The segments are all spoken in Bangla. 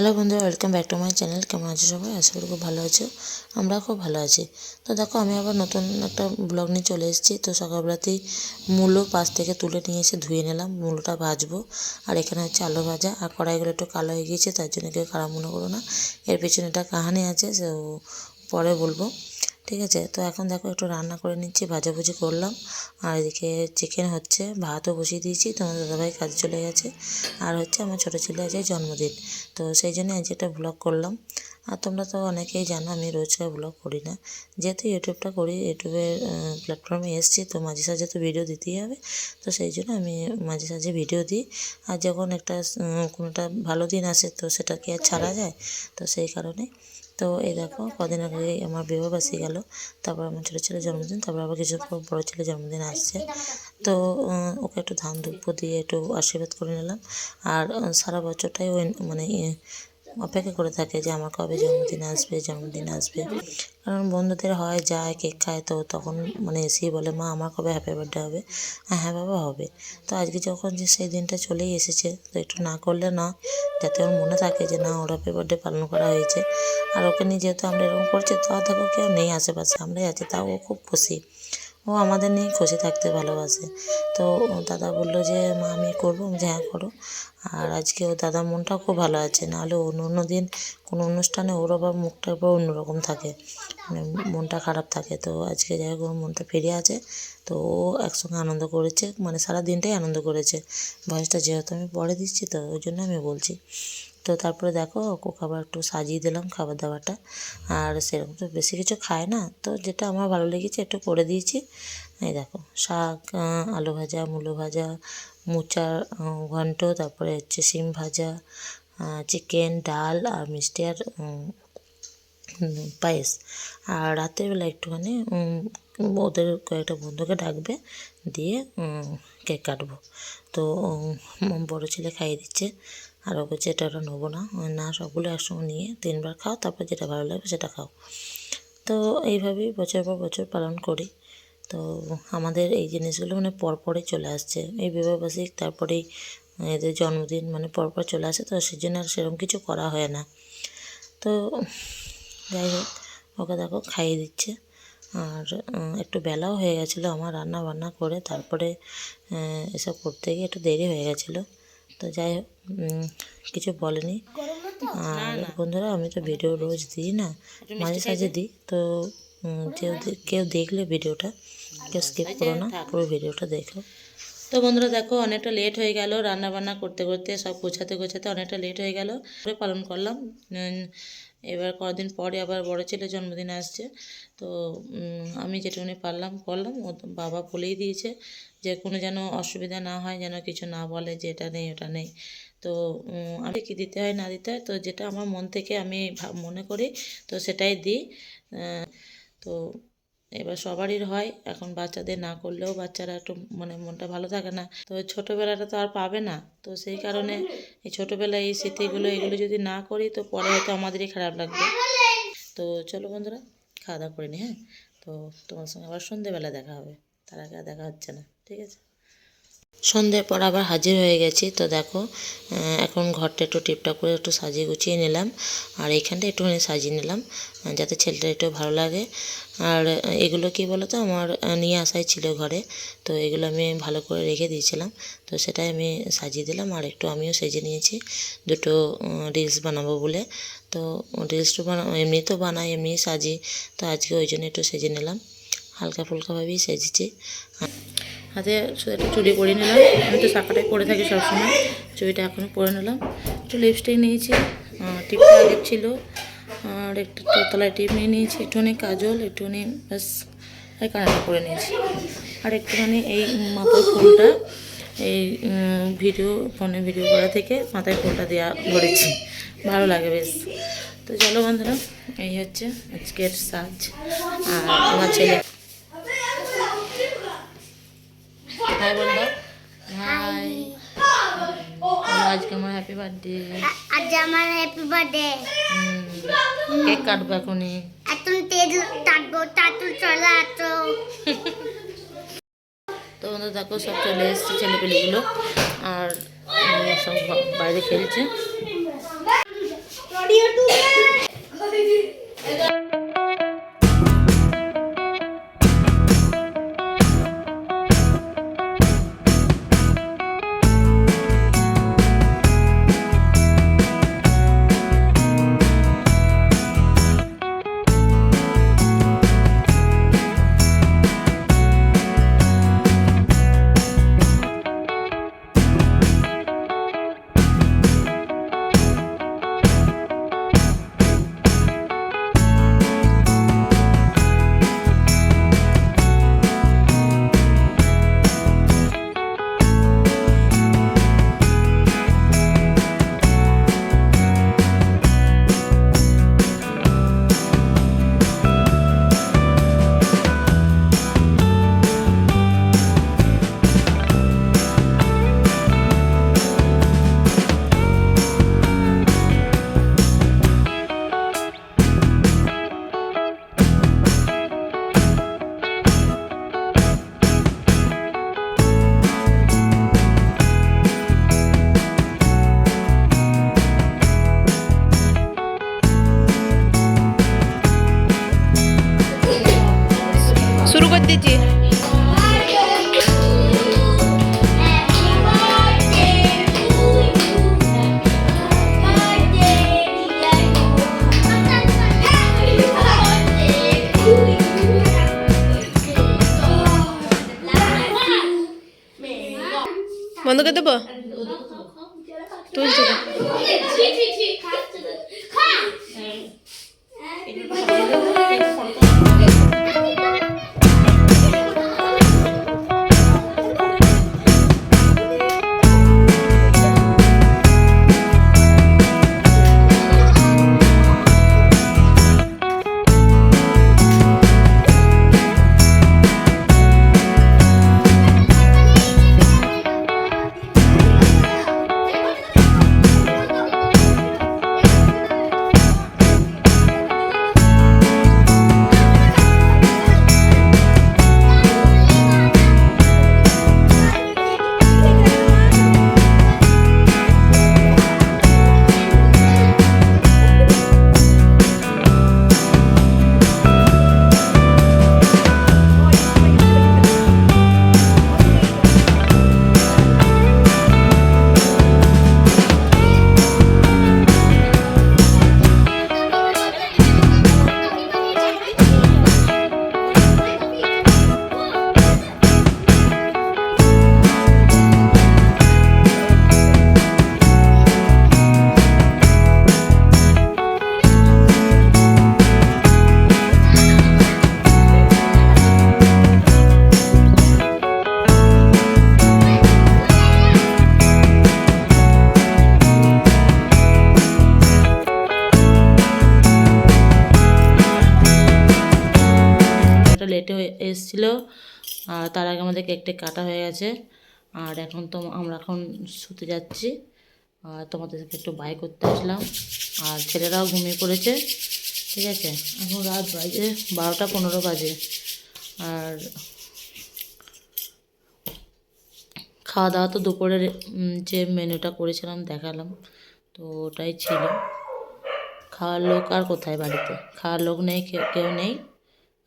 হ্যালো বন্ধুরা welcome back to my channel কেমন আছো সবাই? আশা করি খুব ভালো আছো। আমরা খুব ভালো আছি। তো দেখো, আমি আবার নতুন একটা ব্লগ নিয়ে চলে এসেছি। তো সকালবেলাতেই মূলো পাশ থেকে তুলে নিয়ে এসে ধুয়ে নিলাম। মূলোটা ভাজবো। আর এখানে হচ্ছে আলু ভাজা। আর কড়াইগুলো একটু কালো হয়ে গিয়েছে, তার জন্য কেউ খারাপ মনে করো না। এর পেছনে একটা কাহানি আছে সে পরে বলব। ঠিক আছে? তো এখন দেখো একটু রান্না করে নিচ্ছি, ভাজাভুজি করলাম। আর এদিকে চিকেন হচ্ছে, ভাতও বসিয়ে দিয়েছি। তোমার দাদাভাই কাজ চলে গেছে। আর হচ্ছে আমার ছোটো ছেলে আছে জন্মদিন। তো সেই জন্য আজ একটা ব্লগ করলাম। আর তোমরা তো অনেকেই জানো, আমি রোজকার ব্লগ করি না। যেহেতু ইউটিউবটা করি ইউটিউবের প্ল্যাটফর্মে এসেছি, তো মাঝে সাঝে তো ভিডিও দিতেই হবে। তো সেই জন্য আমি মাঝে সাঝে ভিডিও দিই। আর যখন একটা কোনোটা ভালো দিন আসে, তো সেটা কি আর ছাড়া যায়? তো সেই কারণে। তো এই দেখো, কদিন আগে আমার বিবাহ বিবাহবাসী গেল, তারপর আমার ছোটো ছেলের জন্মদিন, তারপর আবার কিছু বড়ো ছেলের জন্মদিন আসছে। তো ওকে একটু ধান দুব্য দিয়ে একটু আশীর্বাদ করে নিলাম। আর, সারা বছরটাই ওই মানে অপেক্ষা করে থাকে যে আমার কবে জন্মদিন আসবে জন্মদিন আসবে। কারণ বন্ধুদের হয়, যায়, কেক খায়, তো তখন মানে এসেই বলে, মা, আমার কবে হ্যাপি বার্থডে হবে? হ্যাঁ হ্যাঁ বাবা, হবে। তো আজকে যখন যে সেই দিনটা চলেই এসেছে, তো একটু না করলে না, যাতে ওর মনে থাকে যে, না, ওর হ্যাপি বার্থডে পালন করা হয়েছে। আর ওকে নিয়ে যেহেতু আমরা এরকম করছি তাও দেখো কেউ নেই আশেপাশে, আমরাই আছি, তাও ও খুব খুশি। ও আমাদের নিয়ে খুশি থাকতে ভালোবাসে। তো দাদা বলল যে, মা, আমি করব আমি হ্যাঁ করো। আর আজকে ও দাদা মনটাও খুব ভালো আছে। নাহলে অন্য অন্য দিন কোনো অনুষ্ঠানে ওর আবার মুখটা আবার অন্যরকম থাকে। মানে মনটা খারাপ থাকে। তো আজকে যাই হোক, ওর মনটা ফিরে আছে। তো ও একসঙ্গে আনন্দ করেছে। মানে সারা দিনটাই আনন্দ করেছে। ভয়েসটা যেহেতু আমি পরে দিচ্ছি, তো ওই জন্য আমি বলছি। তো তারপরে দেখো ওকে খাবার একটু সাজিয়ে দিলাম খাবার দাবারটা আর সেরকম তো বেশি কিছু খায় না। তো যেটা আমার ভালো লেগেছে একটু করে দিয়েছি। এই দেখো, শাক আলু ভাজা, মুলো ভাজা মোচার ঘন্ট, তারপরে হচ্ছে শিম ভাজা চিকেন, ডাল আর মিষ্টি আর পায়েস। আর রাতের বেলা একটুখানি ওদের কয়েকটা বন্ধুকে ডাকবে, দিয়ে কেক কাটবো। তো বড়ো ছেলে খাইয়ে দিচ্ছে। আর ও বলছে এটা ওটা নেব না। না, সবগুলো একসঙ্গে নিয়ে তিনবার খাও, তারপর যেটা ভালো লাগবে সেটা খাও। তো এইভাবেই বছর পর বছর পালন করি। তো আমাদের এই জিনিসগুলো মানে পরপরই চলে আসছে। এই বিবাহবার্ষিক তারপরেই এদের জন্মদিন মানে পরপর চলে আসে, তো সেই জন্য আর সেরকম কিছু করা হয় না। তো যাই হোক, ওকে দেখো খাইয়ে দিচ্ছে। আর একটু বেলাও হয়ে গেছিল আমার রান্না বান্না করে, তারপরে এসব করতে গিয়ে একটু দেরি হয়ে গেছিল। তো যাই কিছু বলেনি। আর বন্ধুরা, আমি তো ভিডিও রোজ দিই না, মাঝে সাঝে দিই। তো কেউ কেউ দেখলে ভিডিওটা কেউ স্কিপ করো না, পুরো ভিডিওটা দেখো। তো বন্ধুরা, দেখো, অনেকটা লেট হয়ে গেল। রান্না বান্না করতে করতে, সব গোছাতে গোছাতে অনেকটা লেট হয়ে গেল। পালন করলাম। এবার কদিন পরে আবার বড় ছেলের জন্মদিন আসছে। তো আমি যেটুকুনি পারলাম, করলাম। ও বাবা বলেই দিয়েছে যে কোনো যেন অসুবিধা না হয়, যেন কিছু না বলে যে এটা নেই, ওটা নেই। তো আমি কি দিতে হয়, না দিতে হয়, তো যেটা আমার মন থেকে আমি মনে করি, তো সেটাই দিই। তো এবার সবারই হয়। এখন বাচ্চাদের না করলেও বাচ্চারা একটু মানে মনটা ভালো থাকে না। তো ছোটোবেলাটা তো আর পাবে না। তো সেই কারণে এই ছোটোবেলায় এই স্মৃতিগুলো, এগুলো যদি না করি, তো পরে হয়তো আমাদেরই খারাপ লাগবে। তো চলো বন্ধুরা, খাওয়া দাওয়া করে নি হ্যাঁ? তো তোমার সঙ্গে আবার সন্ধেবেলা দেখা হবে। তার আগে দেখা হচ্ছে না, ঠিক আছে? সন্ধ্যের পর আবার হাজির হয়ে গেছি। তো দেখো এখন ঘরটা একটু টিপটা করে একটু সাজিয়ে গুছিয়ে নিলাম। আর এইখানটা একটুখানি সাজিয়ে নিলাম যাতে ছেলেটা একটু ভালো লাগে। আর এগুলো কি বলো তো আমার নিয়ে আসাই ছিল ঘরে। তো এগুলো আমি ভালো করে রেখে দিয়েছিলাম। তো সেটাই আমি সাজিয়ে দিলাম। আর একটু আমিও সেজে নিয়েছি। দুটো রিলস বানাবো বলে। তো রিলসটা বানা, এমনি তো বানাই এমনি সাজি। তো আজকে ওই জন্য একটু সেজে নিলাম। হালকা ফুলকাভাবেই সেজেছি। হাতে একটা চুড়ি পরে নিলাম। আমি তো শাখাটাই পরে থাকি সবসময় চুড়িটা এখনও পরে নিলাম। একটু লিপস্টিক নিয়েছি টিপটা আগের ছিল, আর একটু তলায় টিপ নিয়ে নিয়েছি, একটুখানি কাজল, একটুখানি ব্যাস, এই কানাটা করে নিয়েছি। আর একটুখানি এই মাথার ফুলটা, এই ভিডিও ফোনে ভিডিও করা থেকে মাথায় ফুলটা দেওয়া ধরেছি। ভালো লাগে বেশ। তো চলো বন্ধুরা, এই হচ্ছে আজকের সাজ। আর আমার ছেলে হাই। বলে হাই হ্যাঁ। আজকে আমার হ্যাপি বার্থডে আজ আমার হ্যাপি বার্থডে কেক কাটবো এখনই। এখন তেল কাটবো তাতুল চলে আসো। তো বন্ধু দেখো সব চলে এসছে ছেলেপেলেগুলো। আর সব বাইরে খেলছে। তুলে দেবো? তুলছি। এটা লেটে এসেছিল। আর তার আগে আমাদের কেকটা কাটা হয়ে গেছে। আর এখন তো আমরা এখন শুতে যাচ্ছি। আর তোমাদেরকে একটু বাই করতে আসলাম। আর ছেলেরাও ঘুমিয়ে পড়েছে। ঠিক আছে? এখন রাত বাজে, বারোটা পনেরো বাজে। আর খাওয়া দাওয়া তো দুপুরের যে মেনুটা করেছিলাম, দেখালাম। তো ওটাই ছিল। খাওয়ার লোক আর কোথায় বাড়িতে? খাওয়ার লোক নেই কেউ নেই।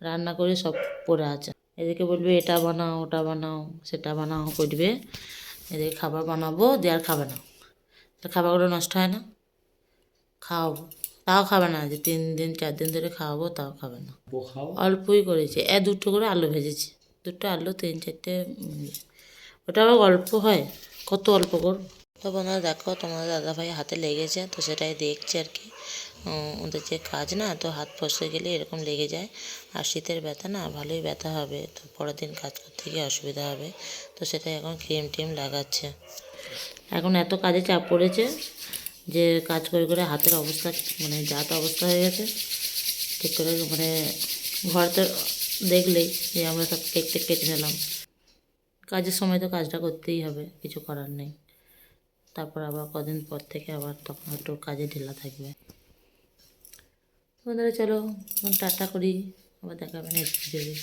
রান্না করে সব পড়ে আছে। এদিকে বলবে এটা বানাও ওটা বানাও সেটা বানাও করবে। এদিকে খাবার বানাবো দিয়ে আর খাবে না। খাবারগুলো নষ্ট হয় না। খাওয়াবো। তাও খাবে না যে তিন দিন চার দিন ধরে খাওয়াবো তাও খাবে না। অল্পই করেছি। এ দুটো করে আলু ভেজেছি। দুটো আলু তিন চারটে ওটা আবার অল্প হয়। কত অল্প কর তো বন্ধুরা দেখো তোমাদের দাদাভাই হাতে লেগেছে তো সেটাই দেখছে আর কি। ওদের যে কাজ না, তো হাত ফসে গেলে এরকম লেগে যায়। আর শীতের ব্যথা না, ভালোই ব্যথা হবে। তো পরের দিন কাজ করতে গিয়ে অসুবিধা হবে। তো সেটাই এখন ক্রিম টিম লাগাচ্ছে। এখন এত কাজে চাপ পড়েছে যে কাজ করে করে হাতের অবস্থা মানে যাত অবস্থা হয়ে গেছে। ঠিক করে মানে ঘর তো দেখলেই যে আমরা সব কেক টেক কেটে নিলাম। কাজের সময় তো কাজটা করতেই হবে, কিছু করার নেই। তারপর আবার কদিন পর থেকে আবার তখন একটু কাজে ঢিলা থাকবে। বন্ধুরা চলো টাটা করি আবার দেখাবেন নেক্সট ভিডিওতে